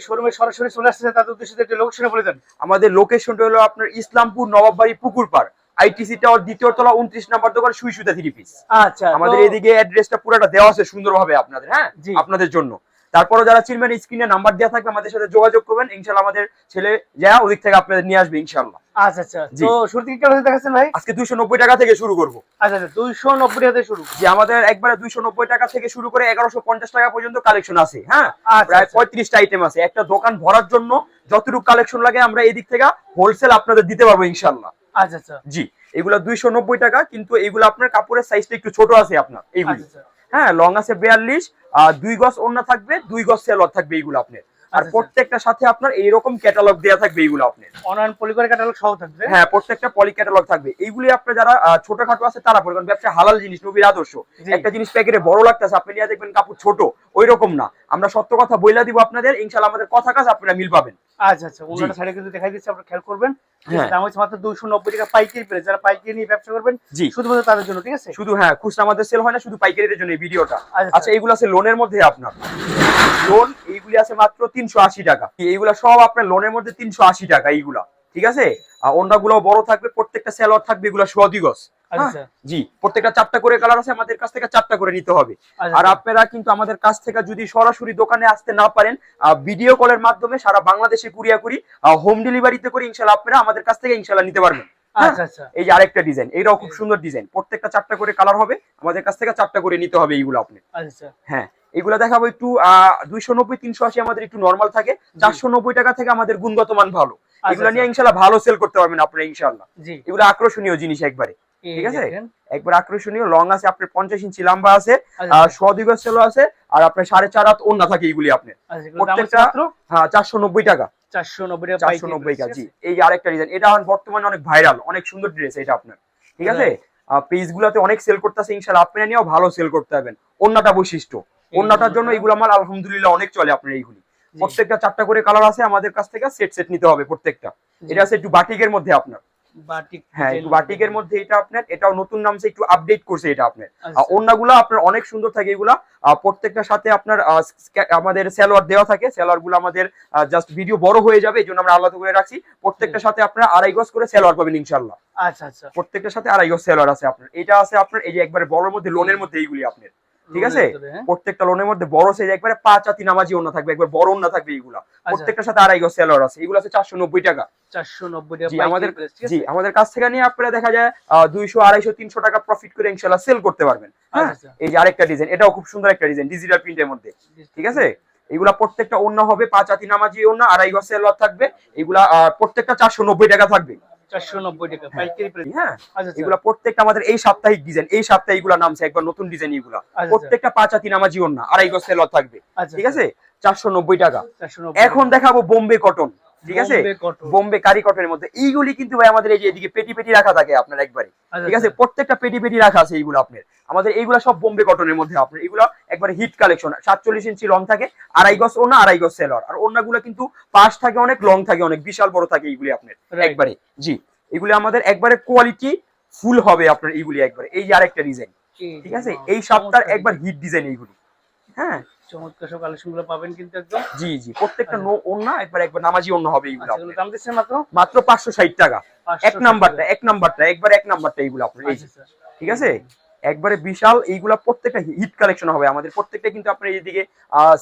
শোরুমে সরাসরি চলে আসছে তাদের উদ্দেশ্যে একটা লোকেশনে বলে দেন। আমাদের লোকেশনটা হলো আপনার ইসলামপুর নবাববাড়ি পুকুর পাড়। আইটিসি টাওয়ার দ্বিতীয় তলা উনত্রিশ নাম্বার দোকান সুই সুতা থ্রি পিস আচ্ছা আমাদের এদিকে অ্যাড্রেসটা পুরোটা দেওয়া আছে সুন্দরভাবে আপনাদের হ্যাঁ? আপনাদের জন্য। তারপরে যারা চিনবেন স্ক্রিনে নাম্বার দেওয়া থাকবে আমাদের সাথে যোগাযোগ করবেন। ইনশাল্লাহ আমাদের ছেলে যা ওদিক থেকে আপনাদের নিয়ে আসবে ইনশাল্লাহ আচ্ছা আচ্ছা। তো শুরু থেকে কেমন দেখাচ্ছেন ভাই? আজকে দুইশো নব্বই টাকা থেকে শুরু করব। আচ্ছা আচ্ছা দুইশো নব্বই টাকা থেকে শুরু। যে আমাদের একবারে দুইশো নব্বই টাকা থেকে শুরু করে এগারোশো পঞ্চাশ টাকা পর্যন্ত কালেকশন আছে হ্যাঁ? প্রায় আচ্ছা। পঁয়ত্রিশটা আইটেম আছে। একটা দোকান ভরার জন্য যতটুকু কালেকশন লাগে আমরা এদিক থেকে হোলসেল আপনাদের দিতে পারব ইনশাল্লাহ আচ্ছা আচ্ছা। জি এগুলা দুইশো নব্বই টাকা কিন্তু এগুলো আপনার কাপড়ের সাইজটা একটু ছোট আছে আপনার এইগুলি। হ্যাঁ লং আছে বিয়াল্লিশ আর দুই গজ অন্য থাকবে দুই গজ সেলর থাকবে এইগুলো আপনার। আর আচ্ছা। প্রত্যেকটা সাথে আপনার এইরকম ক্যাটালগ দেওয়া থাকবে এইগুলো আপনার। অনলাইন পলিকর ক্যাটালগ সহ থাকবে? হ্যাঁ প্রত্যেকটা পলি ক্যাটালগ থাকবে। এইগুলি আপনার যারা ছোটখাটো আছে তারা পড়বেন ব্যবসা হালাল জিনিস নবীর আদর্শ। একটা জিনিস প্যাকেটে বড় লাগতেছে আপনি নিয়ে দেখবেন কাপড় ছোট। ওই রকম না। আমরা সত্য কথা বইলা দিব আপনাদের ইনশাল্লাহ আমাদের কথা কাজ আপনারা মিল পাবেন। আচ্ছা আচ্ছা কিন্তু দেখাই দিচ্ছি আপনারা খেয়াল করবেন। হ্যাঁ। দাম হচ্ছে মাত্র দুইশো নব্বই টাকা পাইকারি যারা পাইকারি নিয়ে ব্যবসা করবেন জি। শুধুমাত্র তাদের জন্য ঠিক আছে? শুধু হ্যাঁ খুচরা আমাদের সেল হয় না শুধু পাইকারিদের জন্য এই ভিডিওটা। আচ্ছা। আচ্ছা। এইগুলো আছে লোনের মধ্যে আপনার। লোন এইগুলি আছে মাত্র তিনশো আশি টাকা। এইগুলা সব আপনার লোনের মধ্যে তিনশো আশি টাকা এইগুলা। ঠিক আছে? আর অন্যগুলো বড় থাকবে প্রত্যেকটা সেলর থাকবে এগুলো সোয়াদি আচ্ছা জি প্রত্যেকটা চারটা করে কালার আছে আমাদের কাছ থেকে চারটা করে নিতে হবে। আচ্ছা, আর আপনারা কিন্তু আমাদের কাছ থেকে যদি সরাসরি দোকানে আসতে না পারেন ভিডিও কলের মাধ্যমে সারা বাংলাদেশে কুরিয়া করি হোম ডেলিভারিতে করে ইনশাল্লাহ আপনারা আমাদের কাছ থেকে ইনশাল্লাহ নিতে পারবেন। হ্যাঁ? আচ্ছা আচ্ছা। এই যে আরেকটা ডিজাইন এইটাও খুব সুন্দর ডিজাইন প্রত্যেকটা চারটা করে কালার হবে আমাদের কাছ থেকে চারটা করে নিতে হবে এইগুলো আপনি। আচ্ছা। হ্যাঁ এগুলো দেখাবো একটু দুইশো নব্বই তিনশো আশি আমাদের একটু নর্মাল থাকে চারশো নব্বই টাকা থেকে আমাদের গুণগত মান ভালো। এগুলো নিয়ে ইনশাল্লাহ ভালো সেল করতে পারবেন আপনারা ইনশাল্লাহ এগুলো আকর্ষণীয় জিনিস একবারে। ঠিক আছে? একবার আকর্ষণীয় লং আছে আপনার পঞ্চাশ ইঞ্চি লম্বা আছে আচ্ছা, আর সদিগ সেলো আছে আর আপনার সাড়ে চার হাত ওন্না থাকে এইগুলি আপনার। আচ্ছা, প্রত্যেকটা- হ্যাঁ চারশো নব্বই টাকা। চারশো নব্বই টাকা চারশো নব্বই টাকা জি। এই আরেকটা ডিজাইন এটা এখন বর্তমানে অনেক ভাইরাল অনেক সুন্দর ড্রেস এটা আপনার। ঠিক আছে? পেজ গুলাতে অনেক সেল করতেছে ইনশাল্লাহ আপনারা নিয়েও ভালো সেল করতে পারবেন। অন্যটা বৈশিষ্ট্য। অন্যটার জন্য এগুলো আমার আলহামদুলিল্লাহ অনেক চলে আপনার এইগুলি। প্রত্যেকটা চারটা করে কালার আছে আমাদের কাছ থেকে সেট সেট নিতে হবে প্রত্যেকটা। এটা আছে একটু বাটিকের মধ্যে আপনার। বাটিক হ্যাঁ বাটিকের মধ্যে এটা আপনার এটাও নতুন নামছে একটু আপডেট করছে এটা আপনার। আচ্ছা। আর অন্যগুলো আপনার অনেক সুন্দর থাকে এগুলা। প্রত্যেকটার সাথে আপনার আমাদের সেলোয়ার দেওয়া থাকে। সেলোয়ারগুলো আমাদের জাস্ট ভিডিও বড় হয়ে যাবে এই জন্য আমরা আলাদা করে রাখছি। প্রত্যেকটার সাথে আপনার আড়াই গজ করে সেলোয়ার পাবেন ইনশাল্লাহ আচ্ছা আচ্ছা। প্রত্যেকটার সাথে আড়াই গজ সেলোয়ার আছে আপনার। এটা আছে আপনার এই যে একবারে বড়র মধ্যে লোনের মধ্যে এইগুলি আপনার। ঠিক আছে? হ্যাঁ? প্রত্যেকটা লোনের মধ্যে বড় সাইজ একবারে পাঁচ আতি নামাজি অন্য থাকবে একবার বড় অন্য থাকবে এইগুলা। আচ্ছা। প্রত্যেকটার সাথে আড়াই গজ সেলোয়ার আছে এগুলো আছে চারশো নব্বই টাকা। আমাদের? জি কাছ থেকে নিয়ে আপনারা দেখা যায় দুইশো আড়াইশো তিনশো টাকা প্রফিট করে ইনশাল্লাহ সেল করতে পারবেন। হ্যাঁ? আচ্ছা। এই যে আরেকটা ডিজাইন এটাও খুব সুন্দর একটা ডিজাইন ডিজিটাল প্রিন্টের মধ্যে। ঠিক আছে? এগুলা প্রত্যেকটা অন্য হবে পাঁচ আতি নামাজি অন্য আড়াই গজ সেলোয়ার থাকবে। এগুলা প্রত্যেকটা চারশো নব্বই টাকা থাকবে। চারশো নব্বই টাকা পাইকারি price। হ্যাঁ। এগুলা প্রত্যেকটা আমাদের এই সাপ্তাহিক ডিজাইন এই সপ্তাহে এগুলা নামছে একবার নতুন ডিজাইন এগুলা। প্রত্যেকটা পাঁচ আতি নামাজি অন্য আড়াই গজ সেলোয়ার থাকবে। ঠিক আছে? চারশো নব্বই টাকা। এখন দেখাবো বোম্বে কটন ঠিক আছে? বোম্বে কারি কটনের মধ্যে। এইগুলি কিন্তু ভাই আমাদের এই যে এদিকে পেটি পেটি রাখা থাকে আপনার একবারে। আচ্ছা, ঠিক আছে? আচ্ছা। প্রত্যেকটা পেটি পেটি রাখা আছে এইগুলো আপনার। আমাদের এইগুলো সব বোম্বে কটনের মধ্যে আপনার। এগুলো একবারে হিট কালেকশন সাতচল্লিশ ইঞ্চি লং থাকে আড়াই গজ ওনা আড়াই গজ সেলর আর ওনাগুলো কিন্তু পাশ থাকে অনেক লং থাকে অনেক বিশাল বড় থাকে এইগুলি আপনার একবারে জি। এগুলি আমাদের একবারে কোয়ালিটি ফুল হবে আপনার এইগুলি একবারে। এই যে আরেকটা ডিজাইন ঠিক আছে? এই সপ্তাহ একবার হিট ডিজাইন এইগুলি হ্যাঁ? চমৎকার সব কালেকশন পাবেন কিন্তু একদম। জি জি প্রত্যেকটা। ওন্না একবার একবার নামাজি অন্য হবে এইগুলো দাম দিচ্ছেন মাত্র? মাত্র পাঁচশো ষাট টাকা। এক নাম্বারটা এক নাম্বারটা একবার এক নাম্বারটা এইগুলো আপনার এই যে। ঠিক আছে? একবারে বিশাল এইগুলা প্রত্যেকটা হিট কালেকশন হবে। আমাদের প্রত্যেকটা কিন্তু আপনার এইদিকে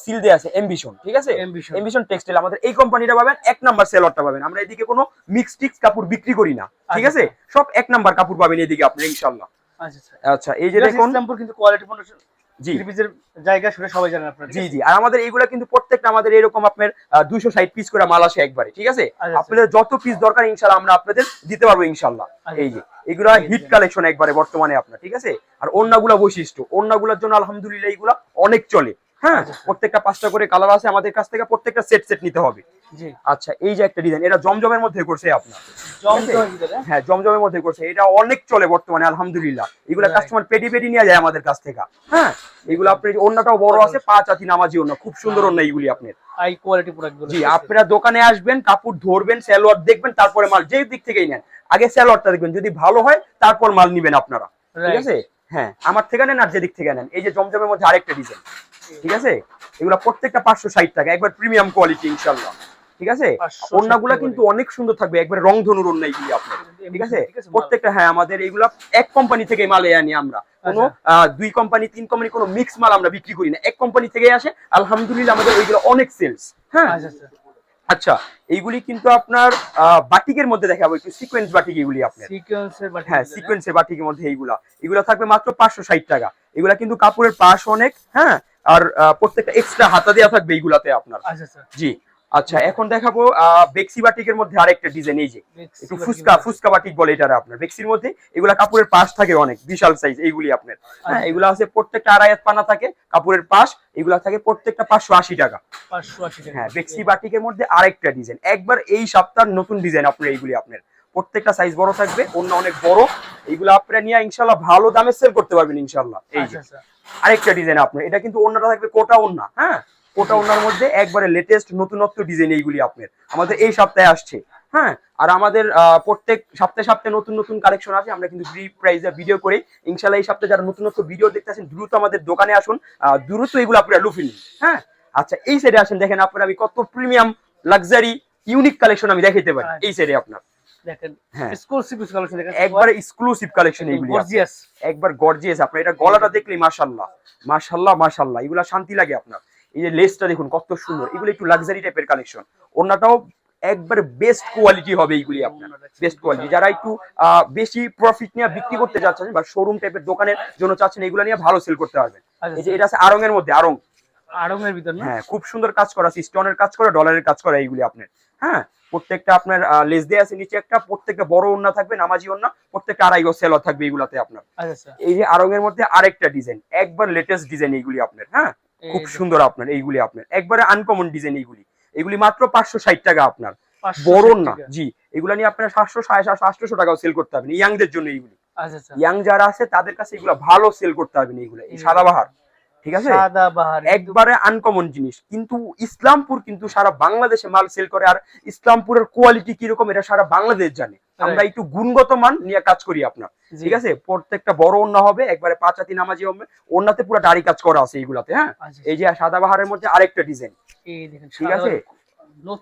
সিল দেয়া আছে এমবিশন ঠিক আছে। এমবিশন টেক্সটাইল আমাদের এই কোম্পানিটা পাবেন এক নাম্বার সেলরটা পাবেন। আমরা এদিকে কোনো মিক্স টিক্স কাপড় বিক্রি করি না ঠিক আছে? সব এক নাম্বার কাপড় পাবেন এদিকে আপনি ইনশাল্লাহ আচ্ছা, আচ্ছা। আচ্ছা এই যে দেখুন কিন্তু কোয়ালিটি জি। জায়গা শুনে সবাই জানেন আপনারা জি জি। আর আমাদের এইগুলা কিন্তু প্রত্যেকটা আমাদের এরকম আপনার দুইশো ষাট পিস করে মাল আসে একবারে ঠিক আছে? আচ্ছা। আপনাদের যত পিস দরকার ইনশাল্লাহ আমরা আপনাদের দিতে পারব ইনশাল্লাহ। আচ্ছা। এই যে এগুলা হিট কালেকশন একবারে বর্তমানে আপনার ঠিক আছে? আর অন্যগুলা বৈশিষ্ট্য অন্যগুলোর জন্য আলহামদুলিল্লাহ এইগুলা অনেক চলে। হ্যাঁ আচ্ছা। প্রত্যেকটা পাঁচটা করে কালার আছে আমাদের কাছ থেকে প্রত্যেকটা সেট সেট নিতে হবে। আচ্ছা এই যে একটা ডিজাইন এটা জমজমের মধ্যে করছে আপনার। হ্যাঁ জমজমের মধ্যে করছে। এটা অনেক চলে বর্তমানে আলহামদুলিল্লাহ। এগুলা. কাস্টমার পেটি পেটি নিয়ে যায় আমাদের কাছ থেকে। হ্যাঁ এগুলো আপনার অন্যটাও বড় আছে পাঁচ আতি নামাজি অন্য খুব সুন্দর অন্য এইগুলি আপনার। হাই কোয়ালিটি প্রোডাক্ট জি আপনারা দোকানে আসবেন কাপড় ধরবেন স্যালোয়ার দেখবেন তারপরে মাল যে দিক থেকেই নেন। আগে স্যালোয়ারটা দেখবেন যদি ভালো হয় তারপর মাল নিবেন আপনারা। ঠিক আছে? হ্যাঁ আমার থেকে নেন আর যেদিক থেকে নেন এই যে জমজমের মধ্যে আরেকটা ডিজাইন ঠিক আছে? এগুলো প্রত্যেকটা পাঁচশো ষাট টাকা একবার প্রিমিয়াম কোয়ালিটি ইনশাল্লাহ ঠিক আছে? 560 ওন্নাগুলা কিন্তু অনেক সুন্দর থাকবে একবার রং ধনুর ওন্না এগুলি আপনার ঠিক আছে? প্রত্যেকটা হ্যাঁ আমাদের এইগুলা এক কোম্পানি থেকে মালে আনি আমরা। কোনো আহ, দুই কোম্পানি তিন কোম্পানি কোনো মিক্স মাল আমরা বিক্রি করি না। এক কোম্পানি থেকে আসে আলহামদুলিল্লাহ আমাদের ওইগুলো অনেক সেলস হ্যাঁ? আচ্ছা এইগুলি কিন্তু আপনার আহ, বাটিকের মধ্যে দেখাবো একটু সিকোয়েন্স বাটিক এগুলি আপনার। সিকোয়েন্সের বাটিক হ্যাঁ সিকোয়েন্সের বাটিকের মধ্যে এইগুলা। এগুলা থাকবে মাত্র পাঁচশো ষাট টাকা। এগুলা কিন্তু কাপড়ের পাশ অনেক হ্যাঁ আর প্রত্যেকটা এক্সট্রা হাতা দেওয়া থাকবে এইগুলাতে আপনার। আচ্ছা আচ্ছা। জি। আচ্ছা এখন দেখাবো বেক্সি বাটিকের মধ্যে আরেকটা ডিজাইন এই যে একটু ফুসকা ফুসকা বাটিক বলে এটা আপনার। বেক্সির মধ্যে এগুলা কাপড়ের পাশ থাকে অনেক বিশাল সাইজ এইগুলি আপনার। হ্যাঁ আচ্ছা। এগুলা আছে প্রত্যেকটা আড়াই পানা থাকে কাপড়ের পাশ এগুলা থাকে প্রত্যেকটা পাঁচশো আশি টাকা। 580 টাকা। হ্যাঁ বেক্সি বাটিকের মধ্যে আরেকটা ডিজাইন একবার এই সপ্তাহের নতুন ডিজাইন আপনার এইগুলি আপনার। প্রত্যেকটা সাইজ বড় থাকবে অন্য অনেক বড়। এইগুলো আপনারা নিয়ে ইনশাল্লাহ ভালো দামে সেল করতে পারবেন ইনশাল্লাহ এই যে আচ্ছা আচ্ছা। আরেকটা ডিজাইন আপনার। এটা কিন্তু অন্যটা থাকবে কোটা ওন্না হ্যাঁ? কোটা ওন্নার মধ্যে একবারে লেটেস্ট নতুনত্ব ডিজাইন এইগুলি আপনার। আমাদের এই সপ্তাহে আসছে হ্যাঁ? আর আমাদের প্রত্যেক সপ্তাহে সপ্তাহে নতুন নতুন কালেকশন আছে আমরা কিন্তু ফ্রি প্রাইসে ভিডিও করি। ইনশাল্লাহ এই সপ্তাহে যারা নতুনত্ব ভিডিও দেখতেছেন দ্রুত আমাদের দোকানে আসুন। দ্রুত এগুলো আপনারা লুফে নিন হ্যাঁ? আচ্ছা এই সাইডে আসেন দেখেন আপনারা আমি কত প্রিমিয়াম লাক্সারি ইউনিক কালেকশন আমি দেখাইতে পারি এই সাইডে আপনার। দেখেন হ্যাঁ। এক্সক্লুসিভ কালেকশন দেখেন একবারে এক্সক্লুসিভ কালেকশন এইগুলি গর্জিয়াস একবার গর্জিয়াস আপনার এটা গলাটা দেখলেই মাশাল্লাহ মাশাল্লাহ মাশাল্লাহ এগুলা শান্তি লাগে আপনার। এই যে লেসটা দেখুন কত সুন্দর। এগুলো একটু লাক্সারি টাইপের কালেকশন ওনাটাও একবার বেস্ট কোয়ালিটি হবে এইগুলি আপনার। বেস্ট কোয়ালিটি যারা একটু বেশি প্রফিট নিয়ে বিক্রি করতে যাচ্ছেন বা শোরুম টাইপের দোকানের জন্য চাচ্ছেন এগুলো নিয়ে ভালো সেল করতে পারবেন। এই যে এটা আছে আরং এর মধ্যে আরং আড়ং। এর ভিতর না? হ্যাঁ খুব সুন্দর কাজ করা আছে স্টোনের কাজ করা ডলারের কাজ করা এইগুলি আপনার। হ্যাঁ প্রত্যেকটা আপনার লেস দিয়ে আছে নিচে একটা প্রত্যেকটা বড় ওন্না থাকবে নামাজি ওন্না প্রত্যেকটা আড়াই গো সেলর থাকবে এইগুলাতে আপনার। আচ্ছা আচ্ছা। এই যে আরং এর মধ্যে আরেকটা ডিজাইন একবার লেটেস্ট ডিজাইন এইগুলি আপনার হ্যাঁ। খুব সুন্দর আপনার এইগুলি আপনার। একবারে আনকমন ডিজাইন এইগুলি। এগুলি মাত্র পাঁচশো ষাট টাকা আপনার। 560 বড় না জি। এগুলা নিয়ে আপনার সাতশো সাড়ে সাতশো আটশো টাকাও সেল করতে পারবেন ইয়াংদের জন্য এইগুলি। আচ্ছা আচ্ছা। ইয়াং যারা আছে তাদের কাছে এগুলো ভালো সেল করতে পারবেন এইগুলো এই সাদাবাহার ঠিক আছে? সাদা বাহার একবারে আনকমন জিনিস। কিন্তু ইসলামপুর কিন্তু সারা বাংলাদেশে মাল সেল করে আর ইসলামপুরের কোয়ালিটি কীরকম এটা সারা বাংলাদেশ জানে। আমরা একটু গুণগত মান নিয়ে কাজ করি আপনার। ঠিক আছে? প্রত্যেকটা বড় ওন্না হবে একবারে পাঁচ হাতি নামাজি হবে ওন্নাতে পুরো দাড়ি কাজ করা আছে এইগুলাতে হ্যাঁ? আচ্ছা এই যে সাদাবাহারের মধ্যে আরেকটা ডিজাইন ঠিক সাদা আছে?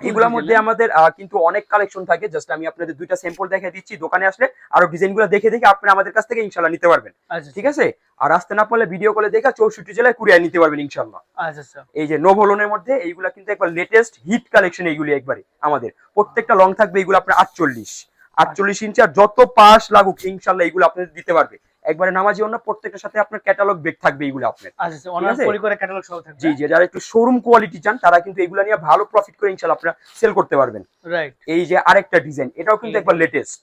এগুলোর মধ্যে না? আমাদের কিন্তু অনেক কালেকশন থাকে। জাস্ট আমি আপনাদের দুইটা স্যাম্পল দেখে দিচ্ছি দোকানে আসলে আরও ডিজাইনগুলো দেখে দেখে আপনি আমাদের কাছ থেকে ইনশাল্লাহ নিতে পারবেন। আচ্ছা ঠিক আছে? আর আসতে না পারলে ভিডিও কলে দেখা চৌষট্টি জেলায় কুরিয়ার নিতে পারবেন ইনশাল্লাহ আচ্ছা আচ্ছা। এই যে নোভোলনের মধ্যে এইগুলা কিন্তু একবার লেটেস্ট হিট কালেকশন এইগুলি একবারে আমাদের। প্রত্যেকটা লং থাকবে এইগুলো আপনার আটচল্লিশ। আটচল্লিশ ইঞ্চি আর যত পাশ লাগুক ইনশাল্লাহ এইগুলো আপনাদের দিতে পারবে। একবারে নামাজি অন্য প্রত্যেকটার সাথে আপনার ক্যাটালগ বেগ থাকবে এইগুলো আপনার। আচ্ছা আচ্ছা ক্যাটালগ সহ থাকবে। জি জি যারা একটু শোরুম কোয়ালিটি চান তারা কিন্তু এগুলো নিয়ে ভালো প্রফিট করে ইনশাল্লাহ আপনারা সেল করতে পারবেন। রাইট এই যে আরেকটা ডিজাইন এটাও কিন্তু একবার লেটেস্ট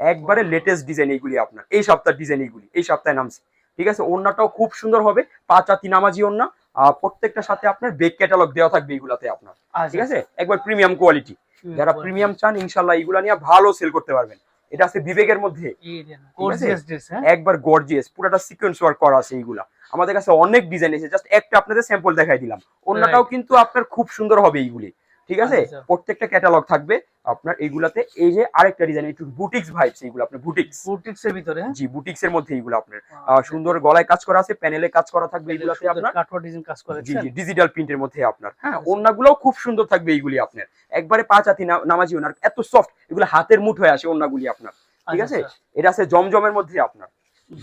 একবারে লেটেস্ট ডিজাইন এইগুলি আপনার। এই সপ্তাহের ডিজাইন এইগুলি এই সপ্তাহে নামছে। ঠিক আছে? ওন্নাটাও খুব সুন্দর হবে। পাঁচ হাতি নামাজি ওন্না আহ, প্রত্যেকটার সাথে আপনার বেগ ক্যাটালগ দেওয়া থাকবে এইগুলাতে আপনার। আচ্ছা ঠিক আছে? একবার প্রিমিয়াম কোয়ালিটি যারা প্রিমিয়াম চান ইনশাল্লাহ এগুলো নিয়ে ভালো সেল করতে পারবেন। এটা আছে বিবেকের মধ্যে। হ্যাঁ? একবার গর্জিয়াস পুরোটা সিকোয়েন্স ওয়ার্ক করা আছে এইগুলা। আমাদের কাছে অনেক ডিজাইন এসে জাস্ট একটা আপনাদের স্যাম্পল দেখাই দিলাম। অন্যটাও কিন্তু আপনার খুব সুন্দর হবে এইগুলি। ঠিক আছে? আচ্ছা। প্রত্যেকটা ক্যাটালগ থাকবে। আপনার এইগুলাতে এই যে আরেকটা ডিজাইন একটু বুটিক্স ভাইবস এইগুলো আপনার বুটিক্স বুটিক্স এর ভিতরে হ্যাঁ? জি বুটিক্স এর মধ্যে এইগুলো আপনার। সুন্দর গলায় কাজ করা আছে প্যানেলে কাজ করা থাকবে এইগুলাতে আপনার। কাটওয়া ডিজাইন কাজ করে জি জি ডিজিটাল প্রিন্টের মধ্যে আপনার। হ্যাঁ আচ্ছা। ওন্নাগুলোও খুব সুন্দর থাকবে এইগুলি আপনার। একবারে পাঁচ হাতি না- নামাজি ওনার এত সফট এগুলো হাতের মুঠ হয়ে আসে ওন্নাগুলি আপনার। ঠিক আচ্ছা, আছে? এটা আছে জমজমের মধ্যে আপনার।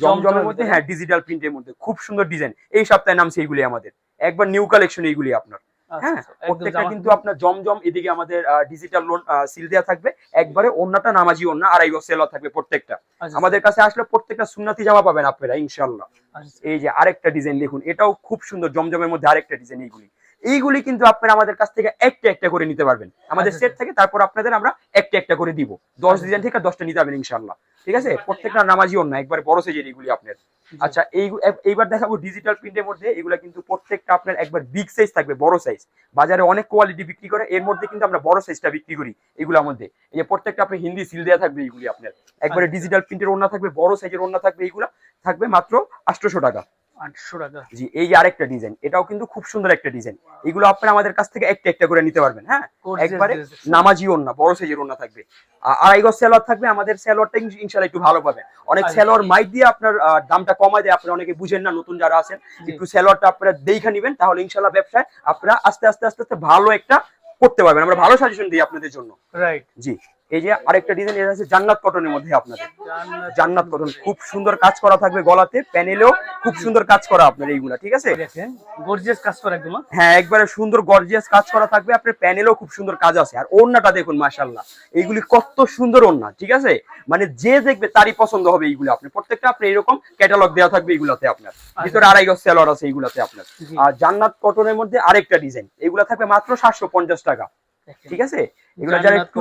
জমজমের মধ্যে হ্যাঁ ডিজিটাল প্রিন্টের মধ্যে। খুব সুন্দর ডিজাইন এই সপ্তাহে নামছে এইগুলি আমাদের। একবার নিউ কালেকশন এইগুলি আপনার। আচ্ছা, হ্যাঁ আচ্ছা, প্রত্যেকটা কিন্তু আপনার জমজম এদিকে আমাদের ডিজিটাল লোন সিল দেওয়া থাকবে। একবারে অন্যটা নামাজি অন্য আড়াই সেলর থাকবে প্রত্যেকটা। আচ্ছা, আমাদের কাছে আসলে প্রত্যেকটা সুন্নাতি জামা পাবেন আপনারা ইনশাল্লাহ আচ্ছা, এই যে আরেকটা ডিজাইন দেখুন এটাও খুব সুন্দর জমজমের মধ্যে আরেকটা ডিজাইন এইগুলি। এইগুলি কিন্তু আপনারা আমাদের কাছ থেকে একটা একটা করে নিতে পারবেন। আমাদের আচ্ছা, সেট থেকে তারপর আপনাদের আমরা একটা একটা করে দিব। দশ আচ্ছা। ডিজাইন থেকে দশটা নিতে পারবেন ইনশাল্লাহ ঠিক আছে? প্রত্যেকটা নামাজি অন্য একবার বড় সাইজের এইগুলি আপনার। আচ্ছা এই এইবার দেখাবো ডিজিটাল প্রিন্টের মধ্যে। এগুলো কিন্তু প্রত্যেকটা আপনার একবার বিগ সাইজ থাকবে বড় সাইজ বাজারে অনেক কোয়ালিটি বিক্রি করে এর মধ্যে কিন্তু আমরা বড় সাইজটা বিক্রি করি এগুলোর মধ্যে। এই যে প্রত্যেকটা আপনি হিন্দি সিল দেওয়া থাকবে এইগুলি আপনার। একবারে। ডিজিটাল প্রিন্টের ওন্না থাকবে বড় সাইজের ওন্না থাকবে এইগুলা থাকবে মাত্র আটশোশো টাকা। আটশো টাকা। জি এই যে আরেকটা ডিজাইন এটাও কিন্তু খুব সুন্দর একটা ডিজাইন। এগুলো আপনারা আমাদের কাছ থেকে একটা একটা করে নিতে পারবেন হ্যাঁ? একবারে। নামাজি ওন্না বড় সাইজের ওন্না থাকবে। আড়াই গজ সেলোয়ার থাকবে আমাদের সেলোয়ারটা ইন- ইনশাল্লাহ একটু ভালো পাবেন। অনেক আচ্ছা। সেলোয়ার মাইক দিয়ে আপনার দামটা কমায় দেয় আপনারা অনেকে বুঝেন না নতুন যারা আছেন একটু সেলোয়ারটা আপনারা দেখে নেবেন তাহলে ইনশাল্লাহ ব্যবসায় আপনারা আস্তে আস্তে আস্তে আস্তে ভালো একটা করতে পারবেন। আমরা ভালো সাজেশন দিই আপনাদের জন্য। রাইট জি। এই যে আরেকটা ডিজাইন এটা আছে জান্নাত কটনের মধ্যে আপনাদের। জান্নাত কটন খুব সুন্দর কাজ করা থাকবে গলাতে প্যানেলেও খুব সুন্দর কাজ করা আপনার এইগুলা ঠিক আছে? গর্জিয়াস কাজ করে একদম হ্যাঁ? হ্যাঁ একবারে সুন্দর গর্জিয়াস কাজ করা থাকবে আপনার প্যানেলেও খুব সুন্দর কাজ আছে। আর ওড়নাটা দেখুন মাশাল্লাহ এইগুলি কত সুন্দর ওড়না ঠিক আছে? মানে যে দেখবে তারই পছন্দ হবে এইগুলো আপনি প্রত্যেকটা আপনি এরকম ক্যাটালগ দেওয়া থাকবে এইগুলাতে আপনার। ভিতরে আড়াই গজ সেলর আছে এইগুলাতে আপনার। আর জান্নাত কটনের মধ্যে আরেকটা ডিজাইন এগুলা থাকবে মাত্র সাতশো পঞ্চাশ টাকা। ঠিক আছে? এগুলো যারা একটু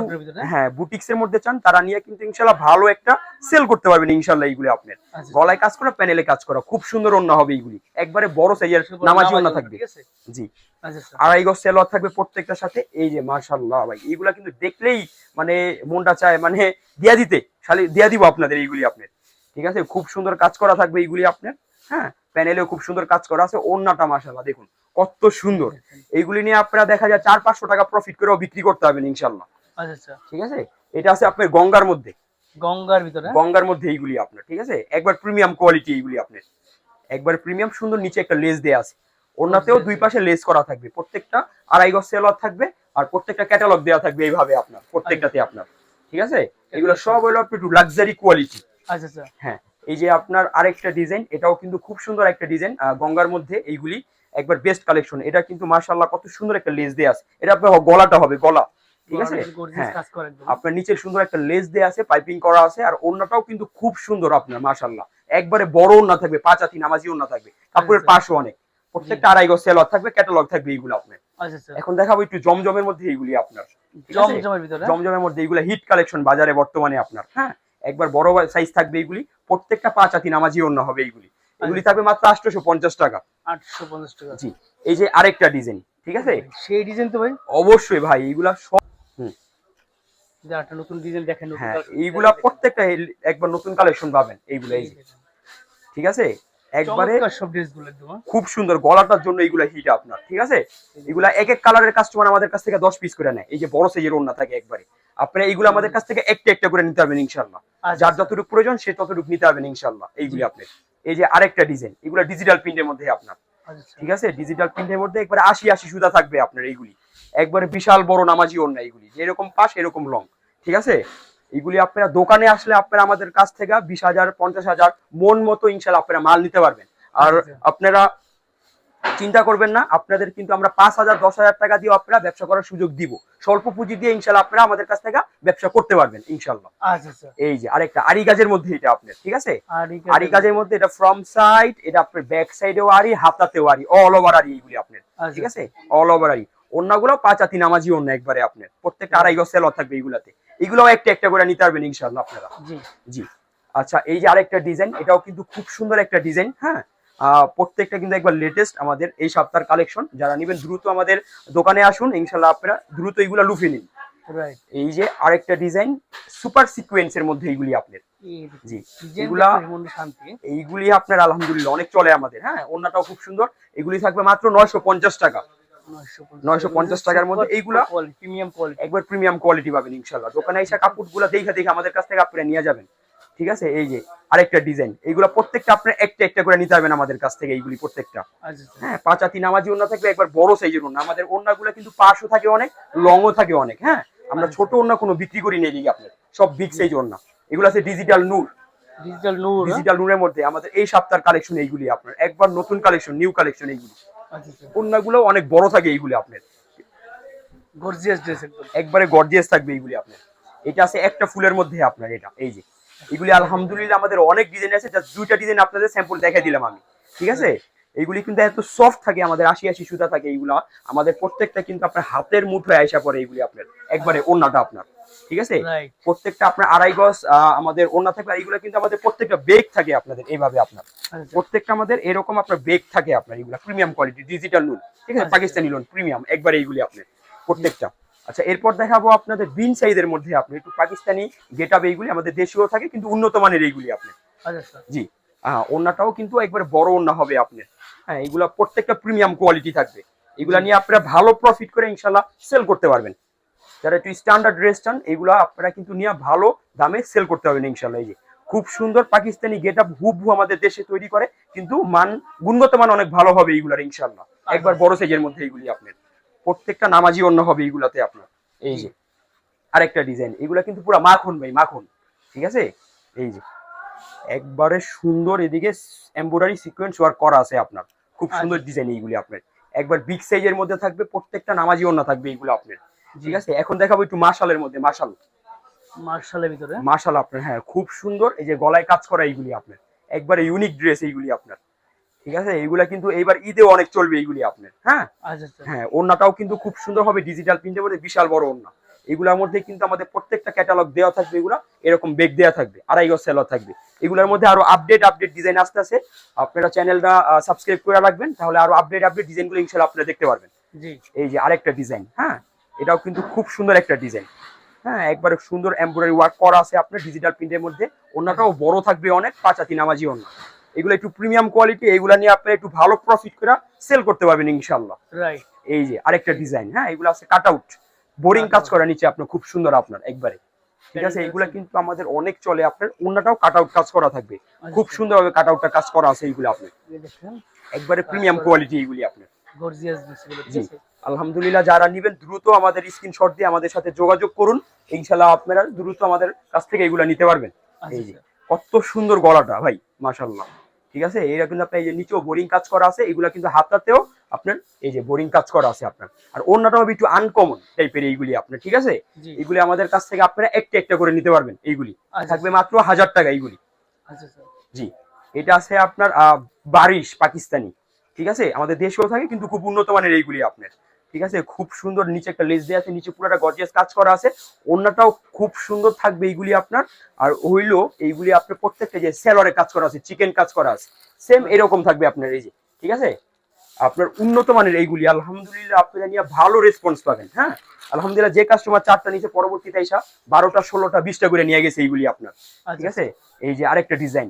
হ্যাঁ বুটিক্স এর মধ্যে চান তারা নিয়ে কিন্তু ইনশাল্লাহ ভালো একটা সেল করতে পারবেন ইনশাল্লাহ এইগুলি আপনার। আচ্ছা। গলায় কাজ করা প্যানেলে কাজ করা খুব সুন্দর ওন্না হবে এইগুলি। একবারে বড় সাইজের নামাজি ওন্না থাকবে। ঠিক আছে? জি। আচ্ছা আচ্ছা। আড়াই গজ সেলোয়ার থাকবে প্রত্যেকটার সাথে। এই যে মার্শাল্লাহ ভাই এইগুলা কিন্তু দেখলেই মানে মনটা চায় মানে দিয়া দিতে। খালি দিয়া দিব আপনাদের এইগুলি আপনার। ঠিক আছে? খুব সুন্দর কাজ করা থাকবে এইগুলি আপনার। হ্যাঁ? প্যানেলেও খুব সুন্দর কাজ করা আছে। ওন্নাটা মার্শাল্লাহ দেখুন। কত সুন্দর। এইগুলি নিয়ে আপনারা দেখা যায় চার পাঁচশো টাকা প্রফিট করেও বিক্রি করতে পারবেন ইনশাল্লাহ আচ্ছা আচ্ছা। ঠিক আছে? এটা আছে আপনার গঙ্গার মধ্যে। গঙ্গার ভিতরে? গঙ্গার মধ্যে এইগুলি আপনার ঠিক আছে? একবার প্রিমিয়াম কোয়ালিটি এইগুলি আপনার। একবার প্রিমিয়াম সুন্দর নিচে একটা লেস দেয়া আছে। ওনাতেও দুই পাশে লেস করা থাকবে। প্রত্যেকটা আড়াই গজ সেলর থাকবে আর প্রত্যেকটা ক্যাটালগ দেওয়া থাকবে এইভাবে আপনার প্রত্যেকটাতে আপনার। ঠিক আছে? এগুলো সব হলো একটু লাক্সারি কোয়ালিটি আচ্ছা আচ্ছা। হ্যাঁ। এই যে আপনার আরেকটা ডিজাইন এটাও কিন্তু খুব সুন্দর একটা ডিজাইন গঙ্গার মধ্যে এইগুলি একবার বেস্ট কালেকশন এটা কিন্তু মাশাআল্লাহ কত সুন্দর একটা লেস দেয়া আছে। এটা আপনার গলাটা হবে গলা। ঠিক আছে? হ্যাঁ। আপনার নিচে সুন্দর একটা লেস দেয়া আছে পাইপিং করা আছে আর ওড়নাটাও কিন্তু খুব সুন্দর আপনার মাশাল্লাহ একবারে বড় ওড়না থাকবে পাঁচ হাতি নামাজি ওড়না থাকবে। কাপড়ের আচ্ছা। পাশও অনেক। প্রত্যেকটা আড়াই গজ সেলর থাকবে ক্যাটালগ থাকবে এইগুলো আপনার। আচ্ছা আচ্ছা। এখন দেখাবো একটু জমজমের মধ্যে এইগুলি আপনার। জমজমের ভিতরে? জমজমের মধ্যে এইগুলো হিট কালেকশন বাজারে বর্তমানে আপনার। হ্যাঁ? একবার বড় সাইজ থাকবে এইগুলি প্রত্যেকটা পাঁচ আতি নামাজি অন্য হবে এইগুলি। এগুলি থাকবে মাত্র আটশোশো পঞ্চাশ টাকা। আটশো পঞ্চাশ টাকা। জি এই যে আরেকটা ডিজাইন ঠিক আছে? সেই ডিজাইন তো ভাই? অবশ্যই ভাই এইগুলা সব হুম। একটা নতুন ডিজাইন দেখেন নতুন হ্যাঁ এইগুলা প্রত্যেকটা একবার নতুন কালেকশন পাবেন এইগুলো এই ঠিক আছে? একবারে সব ড্রেসগুলো একদম হ্যাঁ? খুব সুন্দর গলাটার জন্য এইগুলা হিট আপনার ঠিক আছে? এগুলা এক এক কালারের কাস্টমার আমাদের কাছ থেকে দশ পিস করে নেয়। এই যে বড় সাইজের থাকে একবারে। আপনারা এইগুলো আমাদের কাছ থেকে একটা একটা করে নিতে পারবেন ইনশাল্লাহ আচ্ছা, যার আচ্ছা। যতটুকু প্রয়োজন সে ততটুকু নিতে পারবেন ইনশাল্লাহ এইগুলি আপনি এই যে আরেকটা ডিজাইন এগুলো ডিজিটাল প্রিন্টের মধ্যে আপনার। আচ্ছা। ঠিক আছে? ডিজিটাল প্রিন্টের মধ্যে একবারে আশি আশি সুতা থাকবে আপনার এইগুলি। একবারে বিশাল বড় নামাজি ওন্না এইগুলি। যেরকম পাশ এরকম লং ঠিক আছে? এইগুলি আপনারা দোকানে আসলে আপনারা আমাদের কাছ থেকে বিশ হাজার পঞ্চাশ হাজার মন মতো ইনশাল্লাহ আপনারা মাল নিতে পারবেন। আর আচ্ছা। আপনারা চিন্তা করবেন না আপনাদের কিন্তু আমরা পাঁচ হাজার দশ হাজার টাকা দিয়ে আপনারা ব্যবসা করার সুযোগ দিব। স্বল্প পুঁজি দিয়ে ইনশাল্লাহ আপনারা আমাদের কাছ থেকে ব্যবসা করতে পারবেন ইনশাল্লাহ। আচ্ছা আচ্ছা। এই যে আরেকটা আরি গাজের মধ্যে এটা আপনার ঠিক আছে? আরি কাজের মধ্যে এটা ফ্রম সাইড এটা আপনার ব্যাক সাইডেও আরি হাতাতেও আরি অল ওভার আরি এইগুলি আপনার। ঠিক আছে? অল ওভার আরি অন্যগুলো পাঁচ আতি নামাজি অন্য একবারে আপনার। প্রত্যেকটা আড়াই গজ সেল থাকবে এইগুলাতে। এগুলো একটা একটা করে নিতে পারবেন ইনশাল্লাহ আপনারা। জি। আচ্ছা এই যে আরেকটা ডিজাইন এটাও কিন্তু খুব সুন্দর একটা ডিজাইন হ্যাঁ? প্রত্যেকটা কিন্তু একবার লেটেস্ট আমাদের এই সপ্তাহের কালেকশন যারা নেবেন দ্রুত আমাদের দোকানে আসুন ইনশাল্লাহ আপনারা দ্রুত এইগুলা লুফে নিন। এই যে আরেকটা ডিজাইন সুপার সিকোয়েন্সের মধ্যে এইগুলি আপনার। জি এগুলা এইগুলি আপনার আলহামদুলিল্লাহ অনেক চলে আমাদের হ্যাঁ? অন্যটাও খুব সুন্দর। এগুলি থাকবে মাত্র নয়শো পঞ্চাশ টাকা। 950 টাকার মধ্যে এইগুলা? প্রিমিয়াম কোয়ালিটি একবার প্রিমিয়াম কোয়ালিটি পাবেন ইনশাল্লাহ দোকানে এসে কাপড়গুলো দেখে দেখে আমাদের কাছ থেকে আপনারা নিয়ে যাবেন। ঠিক আছে? এই যে আরেকটা ডিজাইন এইগুলো প্রত্যেকটা একটা একটা করে নিতে পারবেন আমাদের কাছ থেকে এইগুলি প্রত্যেকটা। আচ্ছা আচ্ছা। হ্যাঁ পাঁচাতি নামাজি ওন্না থাকবে একবার বড় সাইজের ওন্না আমাদের ওন্নাগুলো কিন্তু পাশও থাকে অনেক লংও থাকে অনেক হ্যাঁ? আমরা ছোট ওন্না কোনো বিক্রি করি নেই আপনার সব বিগ সাইজ ওন্না এগুলো আছে ডিজিটাল নূর। ডিজিটাল নূর হ্যাঁ? ডিজিটাল নূরের মধ্যে আমাদের এই সপ্তাহের কালেকশন এইগুলি আপনার। একবার নতুন কালেকশন নিউ কালেকশন এইগুলি। আচ্ছা আচ্ছা ওন্নাগুলো অনেক বড় থাকে এইগুলি আপনার। গর্জিয়াস ড্রেস একবারে গর্জিয়াস থাকবে এইগুলি আপনার। এটা আছে একটা ফুলের মধ্যে আপনার এটা এই যে। এগুলি আলহামদুলিল্লাহ আমাদের অনেক ডিজাইন আছে জাস্ট দুইটা ডিজাইন আপনাদের স্যাম্পল দেখাই দিলাম আমি। ঠিক আছে? এইগুলি কিন্তু এত সফট থাকে আমাদের আশি আশি সুতা থাকে এইগুলা আমাদের প্রত্যেকটা কিন্তু আপনার হাতের মুঠোয় আয়সা পড়ে এইগুলি আপনার একবারে ওন্নাটা আপনার ঠিক আছে? প্রত্যেকটা আপনার আড়াই গজ আমাদের ওন্না থাকবে এইগুলো কিন্তু আমাদের প্রত্যেকটা বেগ থাকে আপনাদের এইভাবে আপনার। আচ্ছা। প্রত্যেকটা আমাদের এরকম আপনার বেগ থাকে আপনার এগুলা প্রিমিয়াম কোয়ালিটি ডিজিটাল লোন ঠিক আছে? আচ্ছা। পাকিস্তানি লোন প্রিমিয়াম একবার এইগুলি আপনার প্রত্যেকটা। আচ্ছা এরপর দেখাবো আপনাদের বিন সাইজের মধ্যে আপনি একটু পাকিস্তানি গেট আপ এইগুলি আমাদের দেশীয় থাকে কিন্তু উন্নত মানের এইগুলি আপনি আচ্ছা জি হ্যাঁ ওন্নাটাও কিন্তু একবার বড় ওন্না হবে আপনার। হ্যাঁ এগুলা প্রত্যেকটা প্রিমিয়াম কোয়ালিটি থাকবে। এগুলা নিয়ে আপনারা ভালো প্রফিট করে ইনশাল্লাহ সেল করতে পারবেন। যারা একটু স্ট্যান্ডার্ড ড্রেস চান, এগুলা আপনারা কিন্তু নিয়ে ভালো দামে সেল করতে পারবেন ইনশাল্লাহ এই যে, খুব সুন্দর পাকিস্তানি গেট আপ হুবহু আমাদের দেশে তৈরি করে, কিন্তু মান, গুণগত মান অনেক ভালো হবে এইগুলার ইনশাল্লাহ একবার বড় সাইজের মধ্যে এইগুলি আপনার। প্রত্যেকটা নামাজি অন্য হবে এইগুলাতে আপনার। এই যে, আরেকটা ডিজাইন এগুলা কিন্তু পুরো মাখন ভাই, মাখন। ঠিক আছে? এই যে, একবারে সুন্দর এদিকে এমব্রয়ডারি সিকোয়েন্স ওয়ার্ক করা আছে আপনার। খুব সুন্দর ডিজাইন এইগুলি আপনার। একবার বিগ সাইজের মধ্যে থাকবে প্রত্যেকটা নামাজি অন্য থাকবে এইগুলো আপনার। ঠিক আছে? এখন দেখাবো একটু মার্শালের মধ্যে মার্শাল। মার্শালের ভিতরে? মার্শাল আপনার হ্যাঁ খুব সুন্দর। এই যে গলায় কাজ করা এইগুলি আপনার। একবারে ইউনিক ড্রেস এইগুলি আপনার। ঠিক আছে? এইগুলা কিন্তু এইবার ঈদে অনেক চলবে এইগুলি আপনার হ্যাঁ? আচ্ছা আচ্ছা। হ্যাঁ ওড়নাটাও কিন্তু খুব সুন্দর হবে ডিজিটাল প্রিন্টের মধ্যে বিশাল বড় ওড়না। এগুলোর মধ্যে কিন্তু আমাদের প্রত্যেকটা ক্যাটালগ দেওয়া থাকবে এগুলা এরকম বেগ দেওয়া থাকবে আড়াই গজ সেলর থাকবে। এগুলোর মধ্যে আরও আপডেট আপডেট ডিজাইন আসতে আছে আপনারা চ্যানেলটা সাবস্ক্রাইব করে রাখবেন তাহলে আরও আপডেট আপডেট ডিজাইনগুলো ইনশাল্লাহ আপনারা দেখতে পারবেন। এই যে আরেকটা ডিজাইন হ্যাঁ? এটাও কিন্তু খুব সুন্দর একটা ডিজাইন হ্যাঁ একবারে সুন্দর এমব্রয়ডারি ওয়ার্ক করা আছে আপনার ডিজিটাল প্রিন্টের মধ্যে। ওনাটাও বড় থাকবে অনেক পাঁচাতি নামাজি অন্য। এগুলো একটু প্রিমিয়াম কোয়ালিটি এগুলো নিয়ে আপনারা একটু ভালো প্রফিট করে সেল করতে পারবেন ইনশাল্লাহ। এই যে আরেকটা ডিজাইন হ্যাঁ? এগুলো আছে কাট আউট বোরিং কাজ করা নিচে আপনার খুব সুন্দর আপনার একবারে। ঠিক আছে এগুলা কিন্তু আমাদের অনেক চলে আপনার ওনাটাও কাট আউট কাজ করা থাকবে। খুব সুন্দরভাবে কাট আউটটা কাজ করা আছে এইগুলো আপনার। দেখেন একবারে প্রিমিয়াম কোয়ালিটি এইগুলি আপনার। আলহামদুলিল্লাহ যারা নিবেন দ্রুত আমাদের স্ক্রিনশট দিয়ে আমাদের সাথে যোগাযোগ করুন। ইনশাল্লাহ আপনারা দ্রুত আমাদের কাছ থেকে এগুলা নিতে পারবেন। আচ্ছা আচ্ছা। কত সুন্দর গলাটা ভাই মাশাল্লাহ ঠিক আছে? এরা কিন্তু আপনার এই যে নিচেও বোরিং কাজ করা আছে এগুলা কিন্তু হাতাতেও আপনার এই যে বোরিং কাজ করা আছে আপনার। আর অন্যটা হবে একটু আনকমন টাইপের এইগুলি আপনার ঠিক আছে? এগুলি আমাদের কাছ থেকে আপনারা একটা একটা করে নিতে পারবেন এইগুলি। আচ্ছা। থাকবে মাত্র হাজার টাকা এইগুলি। আচ্ছা আচ্ছা। জি। এটা আছে আপনার আহ, বারিশ পাকিস্তানি ঠিক আছে? আমাদের দেশেও থাকে কিন্তু খুব উন্নত মানের এইগুলি আপনার। ঠিক আছে? খুব সুন্দর নিচে একটা লেস দেওয়া আছে নিচে পুরোটা গর্জিয়াস কাজ করা আছে। অন্যটাও খুব সুন্দর থাকবে এইগুলি আপনার। আর হইল এইগুলি আপনার প্রত্যেকটা যে স্যালোয়ারে কাজ করা আছে চিকেন কাজ করা আছে সেম এরকম থাকবে আপনার এই যে ঠিক আছে? আপনার উন্নত মানের এইগুলি আলহামদুলিল্লাহ আপনারা নিয়ে ভালো রেসপন্স পাবেন হ্যাঁ? আলহামদুলিল্লাহ যে কাস্টমার চারটা নিচে পরবর্তীতে এসা বারোটা ষোলোটা বিশটা করে নিয়ে গেছে এইগুলি আপনার ঠিক আচ্ছা। আছে? এই যে আরেকটা ডিজাইন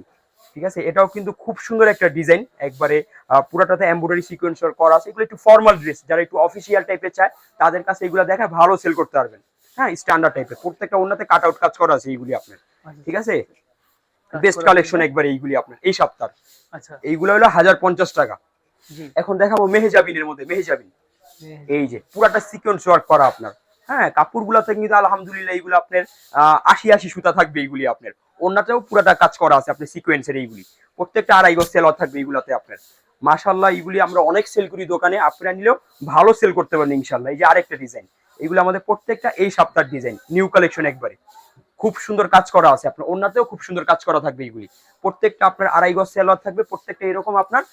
ঠিক আছে? এটাও কিন্তু খুব সুন্দর একটা ডিজাইন। একবারে পুরাটাতে এমব্রয়ডারি সিকোয়েন্স করা আছে। এগুলো একটু ফর্মাল ড্রেস যারা একটু অফিসিয়াল টাইপের চায় তাদের কাছে এগুলো দেখা ভালো সেল করতে পারবেন। হ্যাঁ স্ট্যান্ডার্ড টাইপের প্রত্যেকটা অন্যতে কাট আউট কাজ করা আছে এইগুলি আপনার। আচ্ছা, ঠিক আছে? Best collection. একবার এইগুলি আপনার এই সপ্তাহ আচ্ছা। এইগুলো হলো হাজার পঞ্চাশ টাকা। জি। এখন দেখাবো মেহেজাবিনের মধ্যে মেহেজাবিন। এই যে পুরাটা সিকোয়েন্স ওয়ার্ক করা আপনার। হ্যাঁ কাপড়গুলোতে কিন্তু আলহামদুলিল্লাহ এইগুলো আপনার আহ, আশি আশি সুতা থাকবে এইগুলি আপনার। অন্যটাও পুরাটা কাজ করা আছে আপনার সিকোয়েন্সের এইগুলি। প্রত্যেকটা আড়াই গজ সেল থাকবে এইগুলোতে আপনার। মাশাল্লাহ এইগুলি আমরা অনেক সেল করি দোকানে আপনারা নিলেও ভালো সেল করতে পারেন ইনশাল্লাহ এই যে আরেকটা ডিজাইন এগুলো আমাদের প্রত্যেকটা এই সপ্তাহের ডিজাইন নিউ কালেকশন একবারে। খুব সুন্দর কাজ করা আছে আপনার অন্যতেও খুব সুন্দর কাজ করা থাকবে এইগুলি। প্রত্যেকটা আপনার আড়াই গজ সেলর থাকবে প্রত্যেকটা এরকম আপনার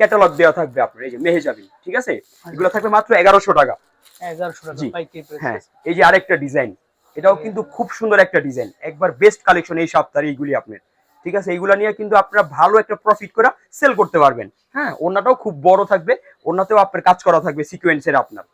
ক্যাটালগ দেওয়া থাকবে আপনার এই যে মেহেজাবিন ঠিক আছে? এগুলো থাকবে মাত্র এগারোশো টাকা। এগারোশো টাকা জি। হ্যাঁ এই যে আরেকটা ডিজাইন এটাও কিন্তু খুব সুন্দর একটা ডিজাইন একবার বেস্ট কালেকশন এই সপ্তাহে এইগুলি আপনার। ঠিক আছে? এইগুলো নিয়ে কিন্তু আপনারা ভালো একটা প্রফিট করে সেল করতে পারবেন। হ্যাঁ? ওনাটাও খুব বড় থাকবে। ওনাতেও আপনার কাজ করা থাকবে সিকোয়েন্সের আপনার।